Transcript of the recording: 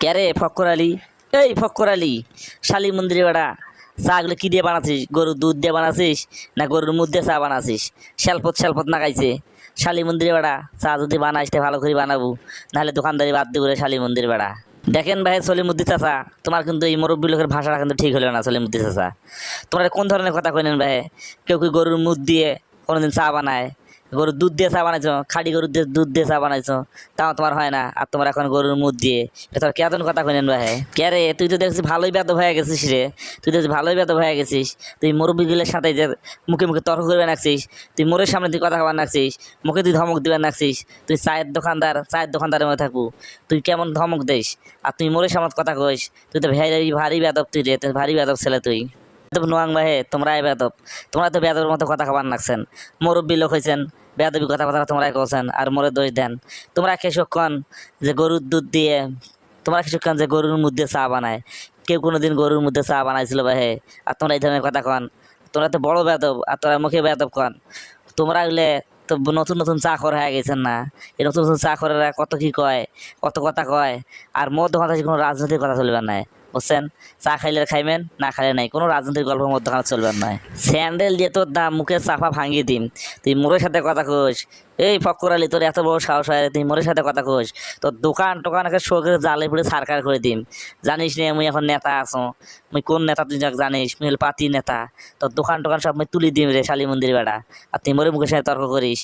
কে রে ফক্কর আলী? এই ফক্কর আলী, শালি মন্দিরে বেড়া চাগুলো কী দিয়ে বানাচ্ছিস? গরুর দুধ দিয়ে বানাচ্ছিস না গরুর মুখ দিয়ে চা বানাচ্ছিস? শ্যালপথ শ্যালপথ না খাইছে? শালি মন্দিরে বেড়া, চা যদি বানাইস ভালো করে বানাবো, নাহলে দোকানদারি বাদ দিয়ে শালি মন্দির বেড়া। দেখেন ভাই সলিমুদ্দি চাচা, তোমার কিন্তু এই মুরব্বী লোকের ভাষাটা কিন্তু ঠিক হলো না সলিমুদ্দি চাচা। তোমরা কোন ধরনের কথা কইলেন ভাই? কেউ কি গরুর মুখ দিয়ে কোনোদিন চা বানায়? গরুর দুধ দিয়ে চা বানাইছো? খাঁটি গরুর দিয়ে দুধ দিয়ে চা বানাইছো? তাও তোমার হয় না। আর তোমার এখন গরুর মুখ দিয়ে। এটা তোর কেতন কথা কইলেন ভাই। কে রে? তুই তো দেখছিস ভালোই বেদ হয়ে গেছিস রে। তুই তো ভালোই বেদ হয়ে গেছিস। তুই মুরব্বীগুলোর সাথে যে মুখে মুখে তর্ক করবে নাকছিস তুই মোরের সামনে তুই কথা খাবার নাকছিস মুখে তুই ধমক দিবে নাকছিস তুই চায়ের দোকানদার, চায়ের দোকানদারের মধ্যে থাকব। তুই কেমন ধমক দিস? আর তুই মোরের সামনে কথা কইস? তুই তো ভাই ভারী বেদব তুই রে। ভারী বেদব ছেলে তুই। নোয়াং ভাই তোমরাই বেদব তোমরা তো বেদবের মতো কথা খাবার নাকছেন। মুরব্বী লোক হয়েছেন বেদবি কথা কথা তোমরা কছেন আর মোরে দোষ দেন। তোমরা কিছুক্ষণ যে গরুর দুধ দিয়ে, তোমরা কিছুক্ষণ যে গরুর মধ্যে চা বানায়। কেউ কোনো দিন গরুর মধ্যে চা বানাইছিল ভাই আর তোমরা এই ধরনের কথা কন। তোমরা তো বড় বেদব আর তোরা মুখে বেদব কন। তোমরা এগুলো তো নতুন নতুন চা করা হয়ে গেছেন না। এই নতুন নতুন চা করারা কত কি কয়, কত কথা কয়, আর মধ্য কথা কোনো রাজনৈতিক কথা চলবে না। বুঝছেন চা খাইলে খাইবেন, না খাইলে নাই। কোনো রাজনৈতিক গল্পের মধ্যে চলবেন না। স্যান্ডেল দিয়ে তোর দাম মুখে চাপা ভাঙিয়ে দিম। তুই মোরের সাথে কথা কোস এই ফক্কর আলী, তোর এত বড় সাহস হয় তুই মোরের সাথে কথা কোস তোর দোকান টোকান একে শোকে জালে পড়ে সারকার করে দিম। জানিস নে, মুই এখন নেতা আছো। মুই কোন নেতা তুই জানিস? মুই হল পাতি নেতা। তোর দোকান টোকান সব মুই তুলি দিম রে, শালি মন্দির বেড়া। আর তুই মোরে মুখের সাথে তর্ক করিস।